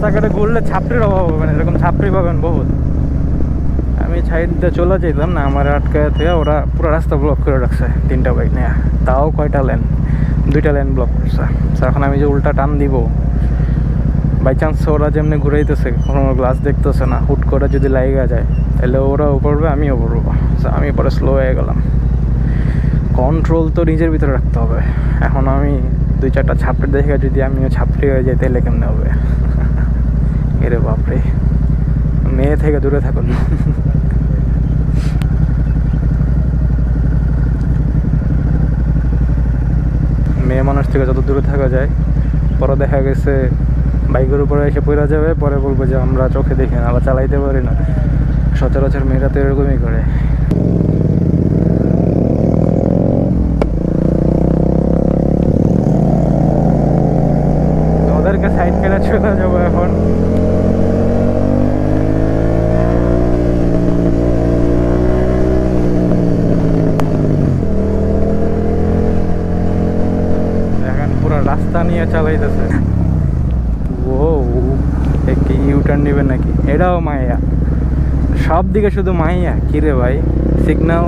রাস্তাঘাটে ঘুরলে ছাপড়ির অভাব হবে না, এরকম ছাপড়ি পাবেন বহুত। আমি সাইড দিয়ে চলে যেতাম না, আমার আটকায় থেকে ওরা পুরো রাস্তা ব্লক করে রাখছে, তিনটা বাইক নিয়ে। তাও কয়টা লেন দুইটা লেন ব্লক করছে। এখন আমি যে উল্টা টান দিব বাই চান্স ওরা যেমনি ঘুরাইতেছে, কোনো গ্লাস দেখতেছে না, হুট করে যদি লাইগা যায়, তাহলে ওরাও পড়বে আমিও পড়ব আমি পরে স্লো হয়ে গেলাম। কন্ট্রোল তো নিজের ভিতরে রাখতে হবে। এখন আমি দুই চারটা ছাপড়ি দেখে যদি আমিও ছাপড়ি হয়ে যাই, তাহলে কেমনে হবে? এরে বাপরে। মেয়ে থেকে দূরে থাকুন। মেয়ে মানুষ থেকে যত দূরে থাকা যায়, পরে দেখা গেছে বাইকের উপরে এসে পড়া যাবে, পরে বলব যে আমরা চোখে দেখি না আমরা চালাইতে পারি না। সচরাচর মেয়েরা তো এরকমই করে তো ওদেরকে সাইড কেটে চলে যাব এখন এখন পুরো রাস্তা নিয়ে চালাইতেছে। ও কি ইউটার্ন নেবে নাকি? এটাও মাইয়া সব দিকে শুধু মাইয়া কিরে ভাই? সিগন্যাল